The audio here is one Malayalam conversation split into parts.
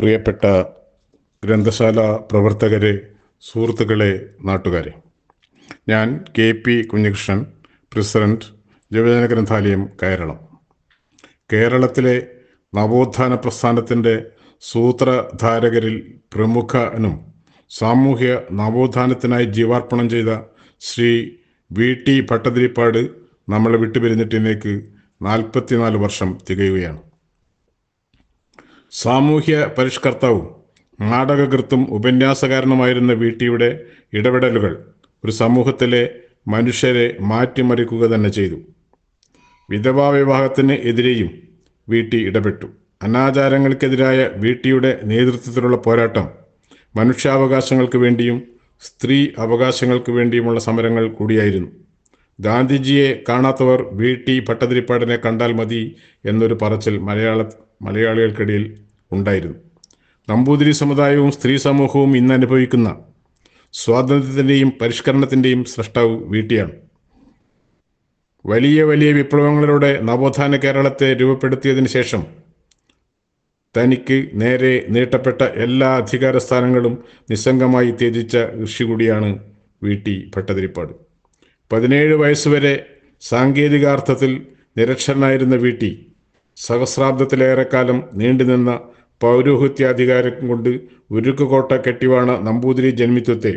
പ്രിയപ്പെട്ട ഗ്രന്ഥശാല പ്രവർത്തകരെ സുഹൃത്തുക്കളെ നാട്ടുകാരെ. ഞാൻ കെ പി കുഞ്ഞികൃഷ്ണൻ പ്രസിഡന്റ് യുവജന ഗ്രന്ഥാലയം കേരളം. കേരളത്തിലെ നവോത്ഥാന പ്രസ്ഥാനത്തിന്റെ സൂത്രധാരകരിൽ പ്രമുഖനും സാമൂഹ്യ നവോത്ഥാനത്തിനായി ജീവാർപ്പണം ചെയ്ത ശ്രീ വി ടി ഭട്ടതിരിപ്പാട് നമ്മളെ വിട്ടുപിരിഞ്ഞിട്ടിലേക്ക് നാൽപ്പത്തിനാല് വർഷം തികയുകയാണ്. സാമൂഹ്യ പരിഷ്കർത്താവും നാടകകൃത്തും ഉപന്യാസകാരനുമായിരുന്ന വി ടിയുടെ ഇടപെടലുകൾ ഒരു സമൂഹത്തിലെ മനുഷ്യരെ മാറ്റിമറിക്കുക തന്നെ ചെയ്തു. വിധവാ വിവാഹത്തിന് എതിരെയും വി ടി ഇടപെട്ടു. അനാചാരങ്ങൾക്കെതിരായ വി ടിയുടെ നേതൃത്വത്തിലുള്ള പോരാട്ടം മനുഷ്യാവകാശങ്ങൾക്ക് വേണ്ടിയും സ്ത്രീ അവകാശങ്ങൾക്ക് വേണ്ടിയുമുള്ള സമരങ്ങൾ കൂടിയായിരുന്നു. ഗാന്ധിജിയെ കാണാത്തവർ വി ടി ഭട്ടതിരിപ്പാടിനെ കണ്ടാൽ മതി എന്നൊരു പറച്ചിൽ മലയാള മലയാളികൾക്കിടയിൽ ഉണ്ടായിരുന്നു. നമ്പൂതിരി സമുദായവും സ്ത്രീ സമൂഹവും ഇന്ന് അനുഭവിക്കുന്ന സ്വാതന്ത്ര്യത്തിന്റെയും പരിഷ്കരണത്തിന്റെയും സൃഷ്ടാവ് വീട്ടിയാണ്. വലിയ വലിയ വിപ്ലവങ്ങളിലൂടെ നവോത്ഥാന കേരളത്തെ രൂപപ്പെടുത്തിയതിന് ശേഷം തനിക്ക് നേരെ നീട്ടപ്പെട്ട എല്ലാ അധികാര സ്ഥാനങ്ങളും നിസ്സംഗമായി ത്യജിച്ച ഋഷി കൂടിയാണ് വി ടി ഭട്ടതിരിപ്പാട്. പതിനേഴ് വയസ്സുവരെ സാങ്കേതികാർത്ഥത്തിൽ നിരക്ഷരനായിരുന്ന വി ടി സഹസ്രാബ്ദത്തിലേറെക്കാലം നീണ്ടുനിന്ന പൗരോഹിത്യാധികാരം കൊണ്ട് ഉരുക്കുകോട്ട കെട്ടിവാണ നമ്പൂതിരി ജന്മിത്വത്തെ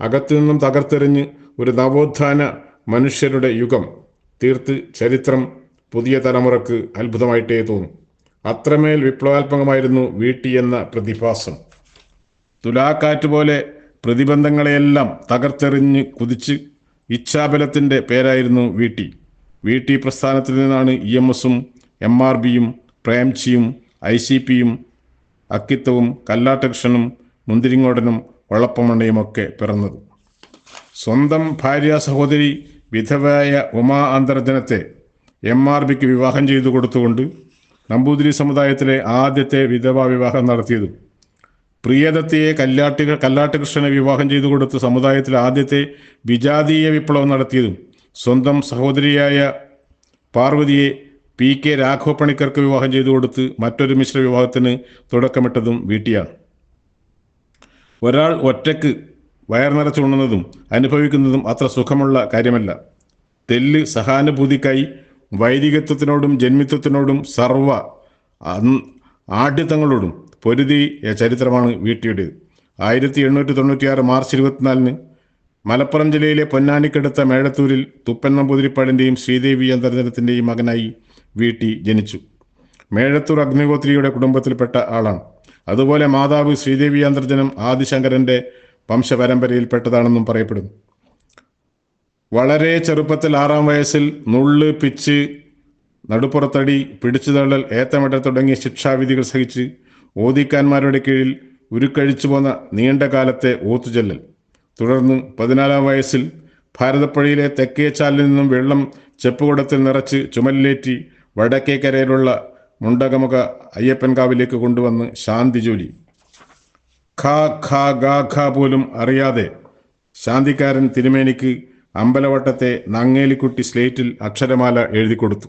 അകത്തുനിന്നും തകർത്തെറിഞ്ഞ് ഒരു നവോത്ഥാന മനുഷ്യരുടെ യുഗം തീർത്ത് ചരിത്രം പുതിയ തലമുറയ്ക്ക് അത്ഭുതമായിട്ടേ തോന്നും. അത്രമേൽ വിപ്ലവാത്മകമായിരുന്നു വീട്ടി എന്ന പ്രതിഭാസം. തുലാക്കാറ്റ് പോലെ പ്രതിബന്ധങ്ങളെയെല്ലാം തകർത്തെറിഞ്ഞ് കുതിച്ച് ഇച്ഛാബലത്തിന്റെ പേരായിരുന്നു വീട്ടി. വീട്ടി പ്രസ്ഥാനത്തിൽ നിന്നാണ് ഇ എം എസും എം ആർ ബിയും പ്രേംജിയും ഐ സി പിയും അക്കിത്തവും കല്ലാട്ടകൃഷ്ണനും മുന്തിരിങ്ങോടനും വള്ളപ്പമണ്ണയും ഒക്കെ പിറന്നത്. സ്വന്തം ഭാര്യ സഹോദരി വിധവയായ ഉമാ അന്തർജനത്തെ എം ആർ ബിക്ക് വിവാഹം ചെയ്തു കൊടുത്തുകൊണ്ട് നമ്പൂതിരി സമുദായത്തിലെ ആദ്യത്തെ വിധവാ വിവാഹം നടത്തിയതും പ്രിയദത്തയെ കല്ലാട്ടി കല്ലാട്ടകൃഷ്ണനെ വിവാഹം ചെയ്തു കൊടുത്ത് സമുദായത്തിലെ ആദ്യത്തെ വിജാതീയ വിപ്ലവം നടത്തിയതും സ്വന്തം സഹോദരിയായ പാർവതിയെ പി കെ രാഘവ പണിക്കർക്ക് വിവാഹം ചെയ്തു കൊടുത്ത് മറ്റൊരു മിശ്ര വിവാഹത്തിന് തുടക്കമിട്ടതും വീട്ടിയാണ്. ഒരാൾ ഒറ്റയ്ക്ക് വയർ നിറച്ചുണ്ണുന്നതും അനുഭവിക്കുന്നതും അത്ര സുഖമുള്ള കാര്യമല്ല. തെല്ല് സഹാനുഭൂതിക്കായി വൈദികത്വത്തിനോടും ജന്മിത്വത്തിനോടും സർവ ആഢ്യത്വങ്ങളോടും പൊരുതി ചരിത്രമാണ് വീട്ടിയുടേത്. ആയിരത്തി എണ്ണൂറ്റി തൊണ്ണൂറ്റിയാറ് മാർച്ച് ഇരുപത്തിനാലിന് മലപ്പുറം ജില്ലയിലെ പൊന്നാനിക്കടുത്ത മേഴത്തൂരിൽ തുപ്പൻ നമ്പൂതിരിപ്പാടിന്റെയും ശ്രീദേവി അന്തർജനത്തിന്റെയും മകനായി വീട്ടി ജനിച്ചു. മേഴത്തൂർ അഗ്നിഹോത്രിയുടെ കുടുംബത്തിൽപ്പെട്ട ആളാണ്. അതുപോലെ മാതാവ് ശ്രീദേവി അന്തർജനം ആദിശങ്കരന്റെ വംശപരമ്പരയിൽപ്പെട്ടതാണെന്നും പറയപ്പെടുന്നു. വളരെ ചെറുപ്പത്തിൽ ആറാം വയസ്സിൽ നുള്ള് പിച്ച് നടുപ്പുറത്തടി പിടിച്ചുതള്ളൽ ഏത്തമിടൽ തുടങ്ങിയ ശിക്ഷാവിധികൾ സഹിച്ച് ഓദിക്കാന്മാരുടെ കീഴിൽ ഉരുക്കഴിച്ചു പോന്ന നീണ്ട കാലത്തെ ഓത്തുചൊല്ലൽ. തുടർന്ന് പതിനാലാം വയസ്സിൽ ഭാരതപ്പുഴയിലെ തെക്കേച്ചാലിൽ നിന്നും വെള്ളം ചെപ്പുകുടത്തിൽ നിറച്ച് ചുമലിലേറ്റി വടക്കേക്കരയിലുള്ള മുണ്ടകമുഖ അയ്യപ്പൻകാവിലേക്ക് കൊണ്ടുവന്ന് ശാന്തി ജോലി. ഖ ഖ ഗ ഖ പോലും അറിയാതെ ശാന്തിക്കാരൻ തിരുമേനിക്ക് അമ്പലവട്ടത്തെ നങ്ങേലിക്കുട്ടി സ്ലേറ്റിൽ അക്ഷരമാല എഴുതി കൊടുത്തു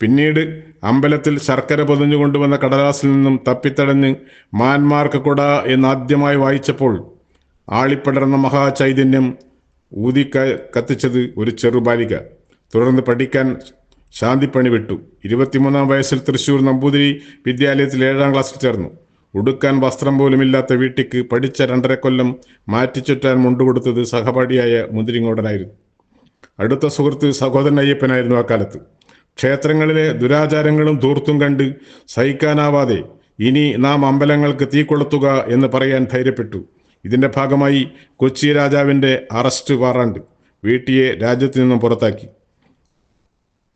പിന്നീട് അമ്പലത്തിൽ ശർക്കര പൊതിഞ്ഞു കൊണ്ടുവന്ന കടലാസിൽ നിന്നും തപ്പിത്തടഞ്ഞ് മാൻമാർക്ക് കൊട എന്നാദ്യമായി വായിച്ചപ്പോൾ ആളിപ്പടർന്ന മഹാചൈതന്യം ഊതി കത്തിച്ചത് ഒരു ചെറുബാലിക. തുടർന്ന് പഠിക്കാൻ ശാന്തിപ്പണി വിട്ടു. ഇരുപത്തിമൂന്നാം വയസ്സിൽ തൃശൂർ നമ്പൂതിരി വിദ്യാലയത്തിൽ ഏഴാം ക്ലാസ്സിൽ ചേർന്നു. ഉടുക്കാൻ വസ്ത്രം പോലുമില്ലാത്ത വീട്ടിക്ക് പഠിച്ച രണ്ടര കൊല്ലം മാറ്റിച്ചുറ്റാൻ മുണ്ടുകൊടുത്തത് സഹപാഠിയായ മുന്തിരിങ്ങോടനായിരുന്നു. അടുത്ത സുഹൃത്ത് സഹോദരൻ അയ്യപ്പനായിരുന്നു അക്കാലത്ത്. ക്ഷേത്രങ്ങളിലെ ദുരാചാരങ്ങളും ധൂർത്തും കണ്ട് സഹിക്കാനാവാതെ ഇനി നാം അമ്പലങ്ങൾക്ക് തീ കൊളുത്തുക എന്ന് പറയാൻ ധൈര്യപ്പെട്ടു. ഇതിന്റെ ഭാഗമായി കൊച്ചി രാജാവിന്റെ അറസ്റ്റ് വാറാണ്ട്. വീട്ടിയെ രാജ്യത്തു നിന്നും പുറത്താക്കി.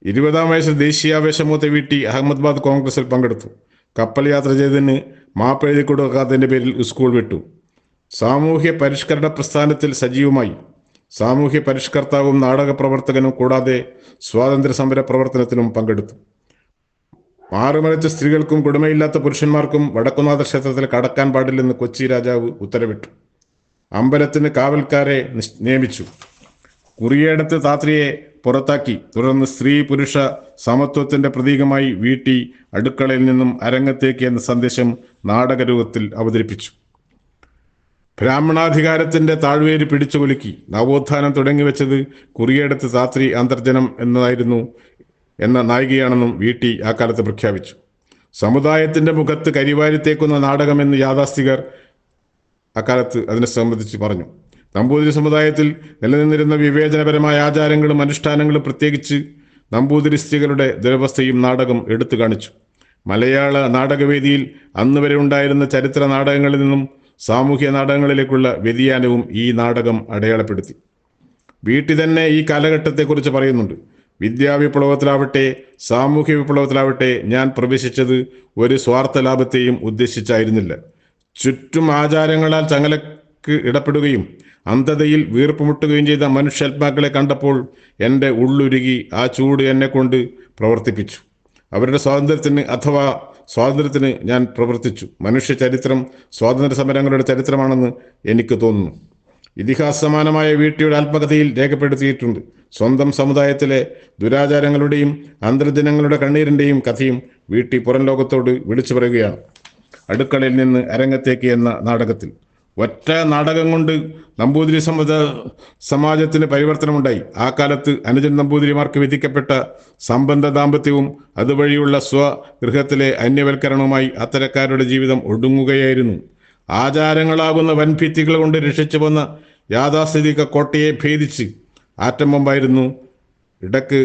ഇരുപതാം വയസ്സിൽ ദേശീയാവേശമൂത്തെ വീട്ടി അഹമ്മദാബാദ് കോൺഗ്രസിൽ പങ്കെടുത്തു. കപ്പൽ യാത്ര ചെയ്തതിന് മാപ്പ് എഴുതി കൊടുക്കാത്തതിന്റെ പേരിൽ സ്കൂൾ വിട്ടു. സാമൂഹ്യ പരിഷ്കരണ പ്രസ്ഥാനത്തിൽ സജീവമായി. സാമൂഹ്യ പരിഷ്കർത്താവും നാടക പ്രവർത്തകനും കൂടാതെ സ്വാതന്ത്ര്യ സമര പ്രവർത്തനത്തിനും പങ്കെടുത്തു. മാറുമറിച്ച സ്ത്രീകൾക്കും കുടുമയില്ലാത്ത പുരുഷന്മാർക്കും വടക്കുനാഥ ക്ഷേത്രത്തിൽ കടക്കാൻ പാടില്ലെന്ന് കൊച്ചി രാജാവ് ഉത്തരവിട്ടു. അമ്പലത്തിന് കാവൽക്കാരെ നിയമിച്ചു. കുറിയേടത്ത് താത്രിയെ പുറത്താക്കി. തുടർന്ന് സ്ത്രീ പുരുഷ സമത്വത്തിന്റെ പ്രതീകമായി വീട്ടി അടുക്കളയിൽ നിന്നും അരങ്ങത്തേക്ക് എന്ന സന്ദേശം നാടകരൂപത്തിൽ അവതരിപ്പിച്ചു. ബ്രാഹ്മണാധികാരത്തിന്റെ താഴ്വേര് പിടിച്ചു കുലുക്കി. നവോത്ഥാനം തുടങ്ങിവെച്ചത് കുറിയെടുത്ത് താത്രി അന്തർജനം എന്നതായിരുന്നു എന്ന നായികയാണെന്നും വി ടി ആ കാലത്ത് പ്രഖ്യാപിച്ചു. സമുദായത്തിന്റെ മുഖത്ത് കരിവാരിത്തേക്കുന്ന നാടകമെന്ന് യാഥാസ്ഥികർ അക്കാലത്ത് അതിനെ സംബന്ധിച്ച് പറഞ്ഞു. നമ്പൂതിരി സമുദായത്തിൽ നിലനിന്നിരുന്ന വിവേചനപരമായ ആചാരങ്ങളും അനുഷ്ഠാനങ്ങളും പ്രത്യേകിച്ച് നമ്പൂതിരി സ്ത്രീകളുടെ ദുരവസ്ഥയും നാടകം എടുത്തു കാണിച്ചു. മലയാള നാടകവേദിയിൽ അന്ന് വരെ ഉണ്ടായിരുന്ന ചരിത്ര നാടകങ്ങളിൽ നിന്നും സാമൂഹ്യ നാടകങ്ങളിലേക്കുള്ള വ്യതിയാനവും ഈ നാടകം അടയാളപ്പെടുത്തി. വീട്ടിൽ തന്നെ ഈ കാലഘട്ടത്തെക്കുറിച്ച് പറയുന്നുണ്ട്. വിദ്യാവിപ്ലവത്തിലാവട്ടെ സാമൂഹ്യ വിപ്ലവത്തിലാവട്ടെ ഞാൻ പ്രവേശിച്ചത് ഒരു സ്വാർത്ഥ ലാഭത്തെയും ഉദ്ദേശിച്ചായിരുന്നില്ല. ചുറ്റും ആചാരങ്ങളാൽ ചങ്ങലക്ക് ഇടപെടുകയും അന്ധതയിൽ വീർപ്പുമുട്ടുകയും ചെയ്ത മനുഷ്യാത്മാക്കളെ കണ്ടപ്പോൾ എന്റെ ഉള്ളുരുകി ആ ചൂട് എന്നെ കൊണ്ട് പ്രവർത്തിപ്പിച്ചു. അവരുടെ സ്വാതന്ത്ര്യത്തിന് അഥവാ സ്വാതന്ത്ര്യത്തിന് ഞാൻ പ്രവർത്തിച്ചു. മനുഷ്യ ചരിത്രം സ്വാതന്ത്ര്യ സമരങ്ങളുടെ ചരിത്രമാണെന്ന് എനിക്ക് തോന്നുന്നു. ഇതിഹാസ സമാനമായ വീട്ടിയുടെ ആത്മകഥയിൽ രേഖപ്പെടുത്തിയിട്ടുണ്ട്. സ്വന്തം സമുദായത്തിലെ ദുരാചാരങ്ങളുടെയും അന്തർജനങ്ങളുടെ കണ്ണീരിന്റെയും കഥയും വീട്ടി പുറം ലോകത്തോട് വിളിച്ചു പറയുകയാണ്. അടുക്കളയിൽ നിന്ന് അരങ്ങത്തേക്ക് എന്ന നാടകത്തിൽ. ഒറ്റ നാടകം കൊണ്ട് നമ്പൂതിരി സമുദ സമാജത്തിന് പരിവർത്തനമുണ്ടായി. ആ കാലത്ത് അനുജൻ നമ്പൂതിരിമാർക്ക് വിധിക്കപ്പെട്ട സംബന്ധ ദാമ്പത്യവും അതുവഴിയുള്ള സ്വഗൃഹത്തിലെ അന്യവൽക്കരണവുമായി അത്തരക്കാരുടെ ജീവിതം ഒടുങ്ങുകയായിരുന്നു. ആചാരങ്ങളാകുന്ന വൻഭിത്തികൾ കൊണ്ട് രക്ഷിച്ചു വന്ന യാഥാസ്ഥിതിക കോട്ടയെ ഭേദിച്ച് ആറ്റം ബോംബായിരുന്നു ഇടയ്ക്ക്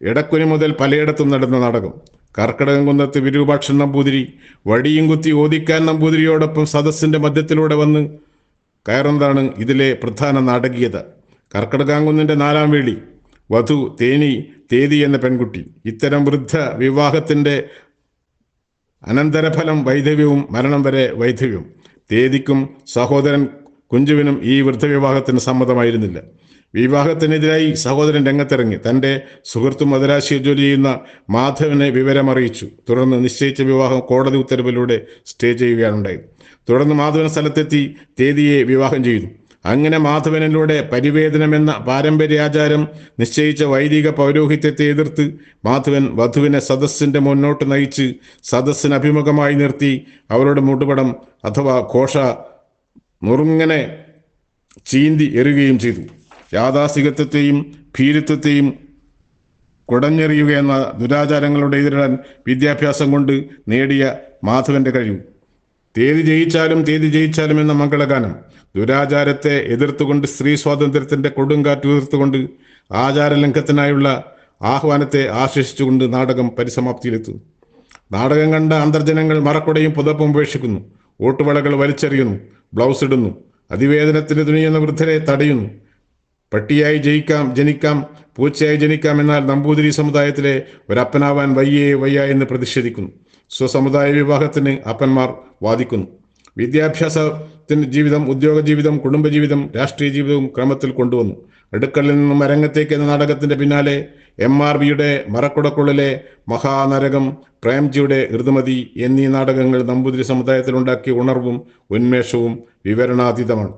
ഇടക്കുനി മുതൽ പലയിടത്തും നടന്ന നാടകം. കർക്കിടകം കുന്നത്ത് വിരൂപാക്ഷൻ നമ്പൂതിരി വടിയും കുത്തി ഓദിക്കാൻ നമ്പൂതിരിയോടൊപ്പം സദസ്സിന്റെ മധ്യത്തിലൂടെ വന്ന് കയറുന്നതാണ് ഇതിലെ പ്രധാന നാടകീയത. കർക്കിടകാങ്കുന്നിന്റെ നാലാം വേളി വധു തേനി തേതി എന്ന പെൺകുട്ടി. ഇത്തരം വൃദ്ധ വിവാഹത്തിന്റെ അനന്തരഫലം വൈധവ്യവും മരണം വരെ വൈധവ്യവും. തേദിക്കും സഹോദരൻ കുഞ്ചുവിനും ഈ വൃദ്ധവിവാഹത്തിന് സമ്മതമായിരുന്നില്ല. വിവാഹത്തിനെതിരായി സഹോദരൻ രംഗത്തിറങ്ങി. തന്റെ സുഹൃത്തും മദരാശിയിൽ ജോലി ചെയ്യുന്ന മാധവനെ വിവരമറിയിച്ചു തുടർന്ന് നിശ്ചയിച്ച വിവാഹം കോടതി ഉത്തരവിലൂടെ സ്റ്റേ ചെയ്യുകയാണുണ്ടായത് തുടർന്ന് മാധവൻ സ്ഥലത്തെത്തി തേദിയെ വിവാഹം ചെയ്തു. അങ്ങനെ മാധവനിലൂടെ പരിവേദനമെന്ന പാരമ്പര്യാചാരം നിശ്ചയിച്ച വൈദിക പൗരോഹിത്യത്തെ എതിർത്ത് മാധവൻ വധുവിനെ സദസ്സിന്റെ മുന്നോട്ട് നയിച്ച് സദസ്സിന് അഭിമുഖമായി നിർത്തി അവരുടെ മുടുപടം അഥവാ ഘോഷ നുറുങ്ങനെ ചീന്തി എറുകയും ചെയ്തു. യാഥാസ്ഥികത്വത്തെയും ഭീരുത്വത്തെയും കുടഞ്ഞെറിയുക എന്ന ദുരാചാരങ്ങളുടെ എതിരിടാൻ വിദ്യാഭ്യാസം കൊണ്ട് നേടിയ മാധവന്റെ കഴിവ്. തേതി ജയിച്ചാലും തേതി ജയിച്ചാലും എന്ന മംഗളഗാനം. ദുരാചാരത്തെ എതിർത്തുകൊണ്ട് സ്ത്രീ സ്വാതന്ത്ര്യത്തിന്റെ കൊടുങ്കാറ്റ് ഉയർത്തുകൊണ്ട് ആചാരലംഘത്തിനായുള്ള ആഹ്വാനത്തെ ആശ്വസിച്ചുകൊണ്ട് നാടകം പരിസമാപ്തിയിലെത്തുന്നു നാടകം കണ്ട അന്തർജനങ്ങൾ മറക്കുടയും പുതപ്പും ഉപേക്ഷിക്കുന്നു. ഓട്ടുവളകൾ വലിച്ചെറിയുന്നു. ബ്ലൗസ് ഇടുന്നു. അതിവേദനത്തിന് തുനിയുന്ന വൃദ്ധരെ തടയുന്നു. പട്ടിയായി ജയിക്കാം ജനിക്കാം പൂച്ചയായി ജനിക്കാം എന്നാൽ നമ്പൂതിരി സമുദായത്തിലെ ഒരപ്പനാവാൻ വയ്യേ വയ്യ എന്ന് പ്രതിഷേധിക്കുന്നു. സ്വസമുദായ വിവാഹത്തിന് അപ്പന്മാർ വാദിക്കുന്നു. വിദ്യാഭ്യാസത്തിന് ജീവിതം ഉദ്യോഗ ജീവിതം കുടുംബജീവിതം രാഷ്ട്രീയ ജീവിതവും ക്രമത്തിൽ കൊണ്ടുവന്നു. അടുക്കളിൽ നിന്നും അരങ്ങത്തേക്ക് എന്ന നാടകത്തിന്റെ പിന്നാലെ എം ആർ ബിയുടെ മറക്കുടക്കുള്ളിലെ മഹാനരകം പ്രേംജിയുടെ ഋതുമതി എന്നീ നാടകങ്ങൾ നമ്പൂതിരി സമുദായത്തിലുണ്ടാക്കിയ ഉണർവും ഉന്മേഷവും വിവരണാതീതമാണ്.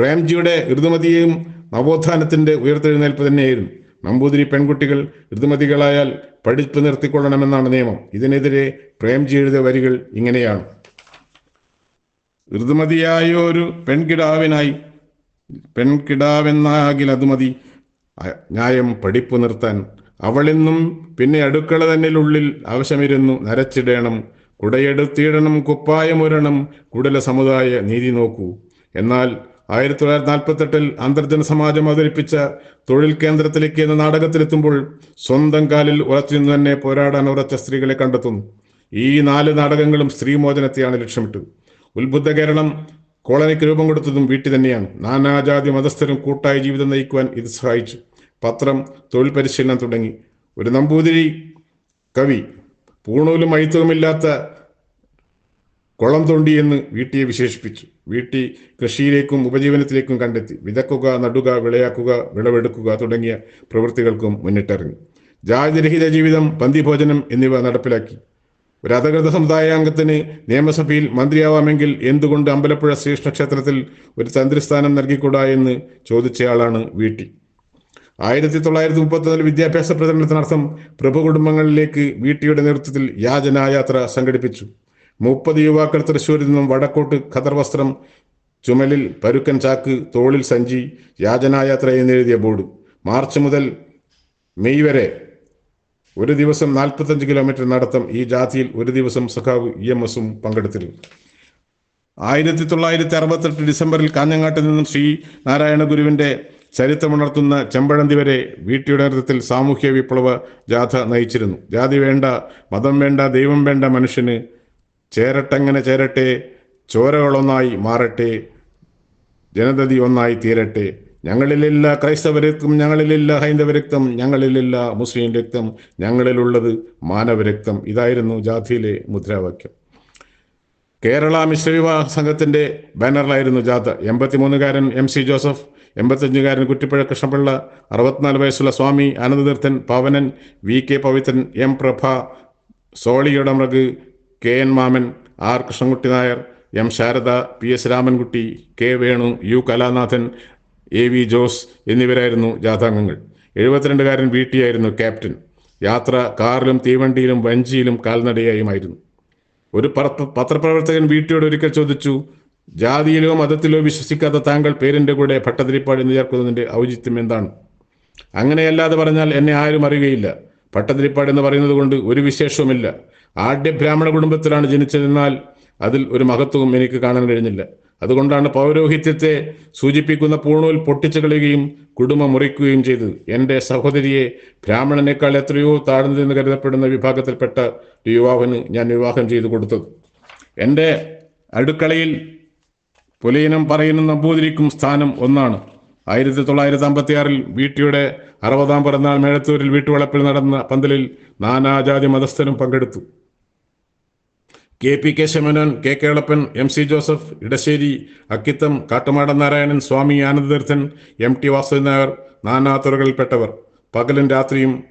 പ്രേംജിയുടെ ഋതുമതിയും നവോത്ഥാനത്തിന്റെ ഉയർത്തെഴുന്നേൽപ്പ് തന്നെയായിരുന്നു. നമ്പൂതിരി പെൺകുട്ടികൾ ഋതുമതികളായാൽ പഠിപ്പ് നിർത്തിക്കൊള്ളണമെന്നാണ് നിയമം. ഇതിനെതിരെ പ്രേംജി എഴുതിയ വരികൾ ഇങ്ങനെയാണ്. ഋതുമതിയായ ഒരു പെൺകിടാവിനായി പെൺകിടാവെന്നാകിൽ അത് മതി ന്യായം പഠിപ്പ് നിർത്താൻ. അവളിന്നും പിന്നെ അടുക്കള തന്നിലുള്ളിൽ ആവശ്യമിരുന്നു നരച്ചിടേണം. കുടയെടുത്തിടണം കുപ്പായമൊരണം കുടല സമുദായ നീതി നോക്കൂ. എന്നാൽ ആയിരത്തി തൊള്ളായിരത്തി നാൽപ്പത്തെട്ടിൽ അന്തർജന സമാജം അവതരിപ്പിച്ച തൊഴിൽ കേന്ദ്രത്തിലേക്ക് എന്ന നാടകത്തിലെത്തുമ്പോൾ സ്വന്തം കാലിൽ ഉറച്ചു നിന്ന് തന്നെ പോരാടാൻ ഉറച്ച സ്ത്രീകളെ കണ്ടെത്തുന്നു ഈ നാല് നാടകങ്ങളും സ്ത്രീമോചനത്തെയാണ് ലക്ഷ്യമിട്ടത്. ഉത്ബുദ്ധ കേരളം കോളനിക്ക് രൂപം കൊടുത്തതും വീട്ടിൽ തന്നെയാണ്. നാനാജാതി മതസ്ഥരും കൂട്ടായി ജീവിതം നയിക്കുവാൻ ഇത് സഹായിച്ചു. പത്രം തൊഴിൽ പരിശീലനം തുടങ്ങി. ഒരു നമ്പൂതിരി കവി. പൂണൂലും അഴുത്തവുമില്ലാത്ത കുളം തോണ്ടി എന്ന് വീട്ടിയെ വിശേഷിപ്പിച്ചു. വീട്ടി കൃഷിയിലേക്കും ഉപജീവനത്തിലേക്കും കണ്ടെത്തി. വിതക്കുക നടുക വിളയാക്കുക വിളവെടുക്കുക തുടങ്ങിയ പ്രവൃത്തികൾക്കും മുന്നിട്ടിറങ്ങി. ജാതിരഹിത ജീവിതം പന്തിഭോജനം എന്നിവ നടപ്പിലാക്കി. ഒരു അധകൃത സമുദായാംഗത്തിന് നിയമസഭയിൽ മന്ത്രിയാവാമെങ്കിൽ എന്തുകൊണ്ട് അമ്പലപ്പുഴ ശ്രീകൃഷ്ണ ക്ഷേത്രത്തിൽ ഒരു തന്ത്രിസ്ഥാനം നൽകിക്കൂടാ എന്ന് ചോദിച്ചയാളാണ് വീട്ടി ആയിരത്തി തൊള്ളായിരത്തി മുപ്പത്തിനാല് വിദ്യാഭ്യാസ പ്രചരണത്തിനർത്ഥം പ്രഭു കുടുംബങ്ങളിലേക്ക് വീട്ടിയുടെ നേതൃത്വത്തിൽ യാചനായാത്ര സംഘടിപ്പിച്ചു. മുപ്പത് യുവാക്കൾ തൃശ്ശൂരിൽ നിന്നും വടക്കോട്ട് ഖദർ വസ്ത്രം ചുമലിൽ പരുക്കൻ ചാക്ക് തോളിൽ സഞ്ചി യാചനായാത്ര എന്നെഴുതിയ ബോർഡ്. മാർച്ച് മുതൽ മെയ് വരെ ഒരു ദിവസം നാൽപ്പത്തഞ്ച് കിലോമീറ്റർ നടത്തം ഈ ജാഥയിൽ ഒരു ദിവസം സഖാവ് ഇ എം എസും പങ്കെടുത്തിരുന്നു. ആയിരത്തി തൊള്ളായിരത്തി അറുപത്തെട്ട് ഡിസംബറിൽ കാഞ്ഞങ്ങാട്ട് നിന്നും ശ്രീ നാരായണ ഗുരുവിന്റെ ചരിത്രമുണർത്തുന്ന ചെമ്പഴന്തി വരെ വീട്ടിയുടെ നേതൃത്വത്തിൽ സാമൂഹ്യ വിപ്ലവ ജാഥ നയിച്ചിരുന്നു. ജാതി വേണ്ട മതം വേണ്ട ദൈവം വേണ്ട മനുഷ്യന് ചേരട്ടെങ്ങനെ ചേരട്ടെ? ചോരകളൊന്നായി മാറട്ടെ. ജനതതി ഒന്നായി തീരട്ടെ. ഞങ്ങളിലില്ല ക്രൈസ്തവ രക്തം ഞങ്ങളിലില്ല ഹൈന്ദവ രക്തം ഞങ്ങളിലില്ല മുസ്ലിം രക്തം ഞങ്ങളിലുള്ളത് മാനവരക്തം. ഇതായിരുന്നു ജാഥയിലെ മുദ്രാവാക്യം. കേരള മിശ്രവിവാഹ സംഘത്തിന്റെ ബാനറിലായിരുന്നു ജാഥ. എൺപത്തിമൂന്നുകാരൻ എം സി ജോസഫ് എൺപത്തഞ്ചുകാരൻ കുറ്റിപ്പുഴ കൃഷ്ണപിള്ള അറുപത്തിനാല് വയസ്സുള്ള Swami Anandatheerthan Pavanan V K Pavithran M Prabha സോളിയുടെ മൃഗ് K N Mammen R Krishnankutty Nair M Sarada P S Ramankutty K Venu U Kalanathan A V Jose എന്നിവരായിരുന്നു ജാഥാംഗങ്ങൾ. എഴുപത്തിരണ്ടുകാരൻ വി ടി ആയിരുന്നു ക്യാപ്റ്റൻ. യാത്ര കാറിലും തീവണ്ടിയിലും വഞ്ചിയിലും കാൽനടയായുമായിരുന്നു. ഒരു പത്രപ്രവർത്തകൻ വീട്ടിയോട് ഒരിക്കൽ ചോദിച്ചു ജാതിയിലോ മതത്തിലോ വിശ്വസിക്കാത്ത താങ്കൾ പേരിന്റെ കൂടെ ഭട്ടതിരിപ്പാട് എന്ന് ചേർക്കുന്നതിന്റെ ഔചിത്യം എന്താണ്? അങ്ങനെയല്ലാതെ പറഞ്ഞാൽ എന്നെ ആരും അറിയുകയില്ല. ഭട്ടതിരിപ്പാട് എന്ന് പറയുന്നത് കൊണ്ട് ഒരു വിശേഷവുമില്ല. ആദ്യ ബ്രാഹ്മണ കുടുംബത്തിലാണ് ജനിച്ചതെന്നാൽ അതിൽ ഒരു മഹത്വവും എനിക്ക് കാണാൻ കഴിഞ്ഞില്ല. അതുകൊണ്ടാണ് പൗരോഹിത്യത്തെ സൂചിപ്പിക്കുന്ന പൂണൂൽ പൊട്ടിച്ചു കളയുകയും കുടുംബം മുറിക്കുകയും ചെയ്തത്. എന്റെ സഹോദരിയെ ബ്രാഹ്മണനേക്കാൾ എത്രയോ താഴ്ന്നതെന്ന് കരുതപ്പെടുന്ന വിഭാഗത്തിൽപ്പെട്ട ഒരു യുവാവിന് ഞാൻ വിവാഹം ചെയ്തു കൊടുത്തത്. എന്റെ അടുക്കളയിൽ പുലയിനം പറയുന്ന നമ്പൂതിരിക്കും സ്ഥാനം ഒന്നാണ്. ആയിരത്തി തൊള്ളായിരത്തി അമ്പത്തി ആറിൽ വീട്ടിയുടെ അറുപതാം പിറന്നാൾ മേഴത്തൂരിൽ വീട്ടുവളപ്പിൽ നടന്ന പന്തലിൽ നാനാജാതി മതസ്ഥരും പങ്കെടുത്തു. K P K ശമനോൻ K Kelappan M C Joseph Edasseri Akkitham Kattumadan Narayanan Swami Anandatheerthan M T Vasudevan Nair നാനാത്തുറകളിൽപ്പെട്ടവർ പകലും രാത്രിയും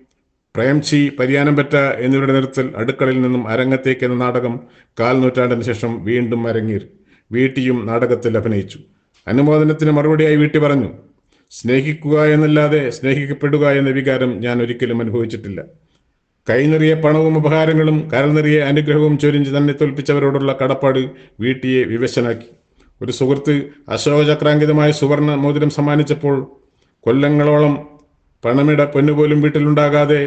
പ്രേംചി പരിയാനംപറ്റ എന്നിവരുടെ നേതൃത്വത്തിൽ അടുക്കളയിൽ നിന്നും അരങ്ങത്തേക്ക് എന്ന നാടകം കാൽ നൂറ്റാണ്ടിന് ശേഷം വീണ്ടും അരങ്ങേറി. വീട്ടിയും നാടകത്തിൽ അഭിനയിച്ചു. അനുമോദനത്തിന് മറുപടിയായി വീട്ടി പറഞ്ഞു സ്നേഹിക്കുക എന്നല്ലാതെ സ്നേഹിക്കപ്പെടുക എന്ന വികാരം ഞാൻ ഒരിക്കലും അനുഭവിച്ചിട്ടില്ല. കൈനിറിയ പണവും ഉപഹാരങ്ങളും കരൽ നിറിയ അനുഗ്രഹവും ചൊരിഞ്ഞ് തന്നെ തോൽപ്പിച്ചവരോടുള്ള കടപ്പാട് വീട്ടിയെ വിവശനാക്കി. ഒരു സുഹൃത്ത് അശോകചക്രാങ്കിതമായ സുവർണ മോതിരം സമ്മാനിച്ചപ്പോൾ കൊല്ലങ്ങളോളം പണമിട പൊന്നുപോലും വീട്ടിലുണ്ടാകാതെ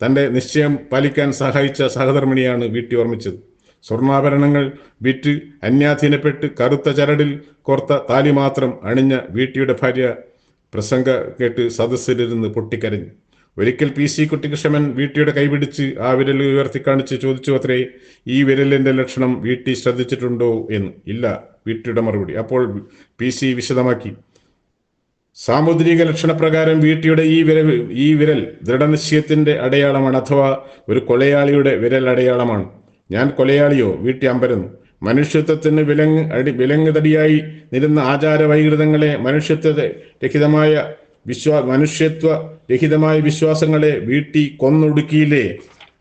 തന്റെ നിശ്ചയം പാലിക്കാൻ സഹായിച്ച സഹധർമ്മിണിയാണ് വീട്ടി ഓർമ്മിച്ചത്. സ്വർണാഭരണങ്ങൾ വിറ്റ് അന്യാധീനപ്പെട്ട് കറുത്ത ചരടിൽ കോർത്ത താലി മാത്രം അണിഞ്ഞ വീട്ടിയുടെ ഭാര്യ പ്രസംഗ കേട്ട് സദസ്സിലിരുന്ന് പൊട്ടിക്കരഞ്ഞു. ഒരിക്കൽ പി സി കുട്ടികൃഷ്ണൻ വീട്ടിയുടെ കൈപിടിച്ച് ആ വിരൽ ഉയർത്തി കാണിച്ച് ചോദിച്ചു അത്രേ ഈ വിരലിന്റെ ലക്ഷണം വീട്ടി ശ്രദ്ധിച്ചിട്ടുണ്ടോ എന്ന്? ഇല്ല വീട്ടിയുടെ മറുപടി. അപ്പോൾ പി സി വിശദമാക്കി സാമുദ്രിക ലക്ഷണപ്രകാരം വീട്ടിയുടെ ഈ വിരൽ ഈ വിരൽ ദൃഢനിശ്ചയത്തിന്റെ അടയാളമാണ് അഥവാ ഒരു കൊലയാളിയുടെ വിരൽ അടയാളമാണ്. ഞാൻ കൊലയാളിയോ? വീട്ടി അമ്പരുന്നു. മനുഷ്യത്വത്തിന് വിലങ്ങ് അടി വിലങ്ങുതടിയായി നിരുന്ന ആചാര വൈകൃതങ്ങളെ മനുഷ്യത്വ രഹിതമായ വിശ്വാ മനുഷ്യത്വ രഹിതമായ വിശ്വാസങ്ങളെ വീട്ടി കൊന്നൊടുക്കിയില്ലേ?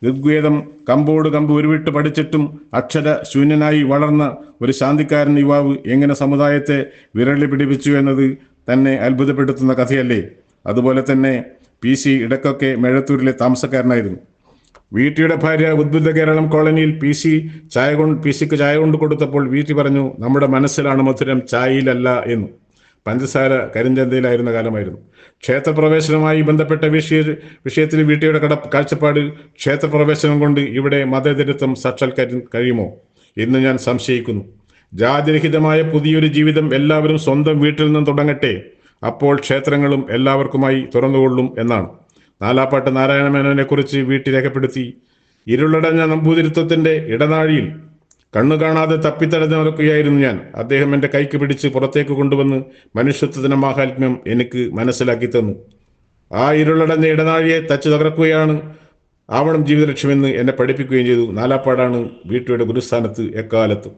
ഋഗ്വേദം കമ്പോട് കമ്പ് ഉരുവിട്ട് പഠിച്ചിട്ടും അക്ഷര ശൂന്യനായി വളർന്ന ഒരു ശാന്തിക്കാരൻ യുവാവ് എങ്ങനെ സമുദായത്തെ വിരളി പിടിപ്പിച്ചു എന്നത് തന്നെ അത്ഭുതപ്പെടുത്തുന്ന കഥയല്ലേ? അതുപോലെ തന്നെ പി സി ഇടക്കൊക്കെ മേഴത്തൂരിലെ താമസക്കാരനായിരുന്നു. വീട്ടിയുടെ ഭാര്യ ഉദ്ബുദ്ധ കേരളം കോളനിയിൽ പി സി ചായ കൊണ്ട് പി സിക്ക് ചായ കൊണ്ട് കൊടുത്തപ്പോൾ വീട്ടി പറഞ്ഞു നമ്മുടെ മനസ്സിലാണ് മധുരം ചായയിലല്ല എന്ന്. പഞ്ചസാര കരിഞ്ചന്തയിലായിരുന്ന കാലമായിരുന്നു. ക്ഷേത്രപ്രവേശനവുമായി ബന്ധപ്പെട്ട വിഷയ വിഷയത്തിൽ വീട്ടിയുടെ കട കാഴ്ചപ്പാട് ക്ഷേത്രപ്രവേശനം കൊണ്ട് ഇവിടെ മതേതരത്വം സാക്ഷാത്കരി കഴിയുമോ എന്ന് ഞാൻ സംശയിക്കുന്നു. ജാതിരഹിതമായ പുതിയൊരു ജീവിതം എല്ലാവരും സ്വന്തം വീട്ടിൽ നിന്നും തുടങ്ങട്ടെ. അപ്പോൾ ക്ഷേത്രങ്ങളും എല്ലാവർക്കുമായി തുറന്നുകൊള്ളും എന്നാണ്. നാലാപ്പാട്ട് നാരായണ മേനോനെ കുറിച്ച് വീട്ടിൽ രേഖപ്പെടുത്തി. ഇരുളടഞ്ഞ നമ്പൂതിരിത്വത്തിന്റെ ഇടനാഴിയിൽ കണ്ണു കാണാതെ തപ്പിത്തടഞ്ഞ നടക്കുകയായിരുന്നു ഞാൻ. അദ്ദേഹം എന്റെ കൈക്ക് പിടിച്ച് പുറത്തേക്ക് കൊണ്ടുവന്ന് മനുഷ്യത്വത്തിന്റെ മാഹാത്മ്യം എനിക്ക് മനസ്സിലാക്കി തന്നു. ആ ഇരുളടഞ്ഞ ഇടനാഴിയെ തച്ചു തകർക്കുകയാണ് ആവണം ജീവിതലക്ഷ്യമെന്ന് എന്നെ പഠിപ്പിക്കുകയും ചെയ്തു. നാലാപ്പാടാണ് വീട്ടിയുടെ ഗുരുസ്ഥാനത്ത് എക്കാലത്തും.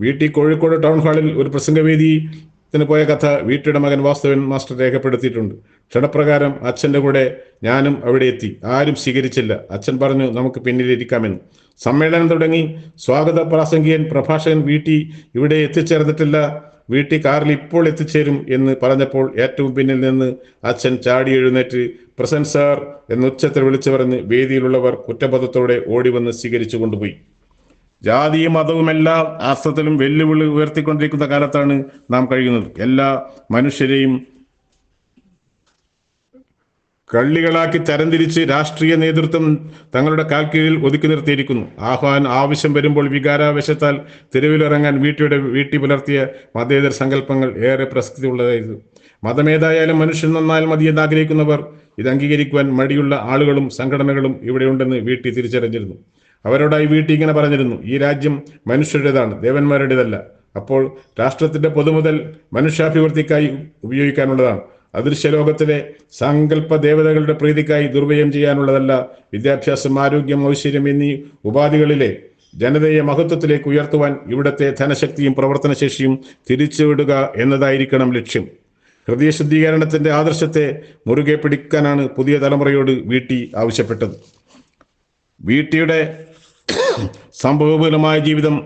വീട്ടി കോഴിക്കോട് ടൗൺ ഹാളിൽ ഒരു പ്രസംഗവേദിത്തിന് പോയ കഥ വീട്ടിയുടെ മകൻ വാസ്തവൻ മാസ്റ്റർ രേഖപ്പെടുത്തിയിട്ടുണ്ട്. ക്ഷണപ്രകാരം അച്ഛന്റെ കൂടെ ഞാനും അവിടെ എത്തി. ആരും സ്വീകരിച്ചില്ല. അച്ഛൻ പറഞ്ഞു നമുക്ക് പിന്നിലിരിക്കാമെന്ന്. സമ്മേളനം തുടങ്ങി. സ്വാഗത പ്രാസംഗികൻ പ്രഭാഷകൻ വീട്ടിൽ ഇവിടെ എത്തിച്ചേർന്നിട്ടില്ല. വീട്ടിൽ കാറിൽ ഇപ്പോൾ എത്തിച്ചേരും എന്ന് പറഞ്ഞപ്പോൾ ഏറ്റവും പിന്നിൽ നിന്ന് അച്ഛൻ ചാടി എഴുന്നേറ്റ് പ്രസന്റ് സാർ എന്ന് ഉച്ചത്തിൽ വിളിച്ചു പറഞ്ഞ് വേദിയിലുള്ളവർ കുറ്റബോധത്തോടെ ഓടി വന്ന് സ്വീകരിച്ചു കൊണ്ടുപോയി. ജാതിയും മതവും എല്ലാ അർത്ഥത്തിലും വെല്ലുവിളി ഉയർത്തിക്കൊണ്ടിരിക്കുന്ന കാലത്താണ് നാം കഴിയുന്നത്. എല്ലാ മനുഷ്യരെയും കള്ളികളാക്കി തരംതിരിച്ച് രാഷ്ട്രീയ നേതൃത്വം തങ്ങളുടെ കാൽക്കീഴിൽ ഒതുക്കി നിർത്തിയിരിക്കുന്നു. ആഹ്വാൻ ആവശ്യം വരുമ്പോൾ വികാരാവശ്യത്താൽ തെരുവിലിറങ്ങാൻ വീട്ടിയുടെ വീട്ടി പുലർത്തിയ മതേതര സങ്കല്പങ്ങൾ ഏറെ പ്രസക്തി ഉള്ളതായിരുന്നു മതമേതായാലും മനുഷ്യൻ നന്നാൽ മതി എന്ന് ആഗ്രഹിക്കുന്നവർ ഇത് അംഗീകരിക്കുവാൻ മടിയുള്ള ആളുകളും സംഘടനകളും ഇവിടെയുണ്ടെന്ന് വീട്ടി തിരിച്ചറിഞ്ഞിരുന്നു. അവരോടായി വീട്ടി ഇങ്ങനെ പറഞ്ഞിരുന്നു ഈ രാജ്യം മനുഷ്യരുടേതാണ് ദേവന്മാരുടേതല്ല. അപ്പോൾ രാഷ്ട്രത്തിന്റെ പൊതുമുതൽ മനുഷ്യാഭിവൃദ്ധിക്കായി ഉപയോഗിക്കാനുള്ളതാണ്. അദൃശ്യ ലോകത്തിലെ സങ്കല്പ ദേവതകളുടെ പ്രീതിക്കായി ദുർവ്യയം ചെയ്യാനുള്ളതല്ല വിദ്യാഭ്യാസം ആരോഗ്യം ഐശ്വര്യം എന്നീ ഉപാധികളിലെ ജനതയെ മഹത്വത്തിലേക്ക് ഉയർത്തുവാൻ ഇവിടത്തെ ധനശക്തിയും പ്രവർത്തനശേഷിയും തിരിച്ചുവിടുക എന്നതായിരിക്കണം ലക്ഷ്യം. ഹൃദയ ശുദ്ധീകരണത്തിന്റെ ആദർശത്തെ മുറുകെ പിടിക്കാനാണ് പുതിയ തലമുറയോട് വീട്ടി ആവശ്യപ്പെട്ടത്. വീട്ടിയുടെ സംഭവപൂലമായ ജീവിതം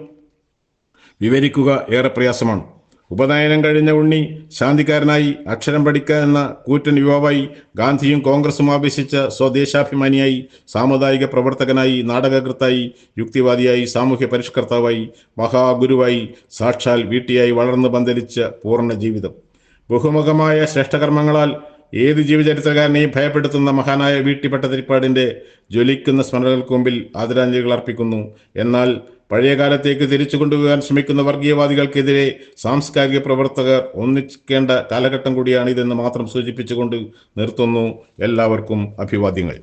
വിവരിക്കുക ഏറെ പ്രയാസമാണ്. ഉപനയനം കഴിഞ്ഞ ഉണ്ണി ശാന്തിക്കാരനായി അക്ഷരം പഠിക്കുക എന്ന കൂറ്റൻ യുവാവായി ഗാന്ധിയും കോൺഗ്രസും ആവേശിച്ച സ്വദേശാഭിമാനിയായി സാമുദായിക പ്രവർത്തകനായി നാടകകൃത്തായി യുക്തിവാദിയായി സാമൂഹ്യ പരിഷ്കർത്താവായി മഹാഗുരുവായി സാക്ഷാൽ വീട്ടിയായി വളർന്നു പന്തലിച്ച പൂർണ ജീവിതം. ബഹുമുഖമായ ശ്രേഷ്ഠകർമ്മങ്ങളാൽ ഏത് ജീവചരിത്രകാരനെയും ഭയപ്പെടുത്തുന്ന മഹാനായ വീട്ടിപ്പട്ടതിരിപ്പാടിന്റെ ജ്വലിക്കുന്ന സ്മരണകൾക്ക് മുമ്പിൽ ആദരാഞ്ജലികൾ അർപ്പിക്കുന്നു. എന്നാൽ പഴയ കാലത്തേക്ക് തിരിച്ചു കൊണ്ടുപോകാൻ ശ്രമിക്കുന്ന വർഗീയവാദികൾക്കെതിരെ സാംസ്കാരിക പ്രവർത്തകർ ഒന്നിക്കേണ്ട കാലഘട്ടം കൂടിയാണ് ഇതെന്ന് മാത്രം സൂചിപ്പിച്ചുകൊണ്ട് നിർത്തുന്നു എല്ലാവർക്കും അഭിവാദ്യങ്ങൾ.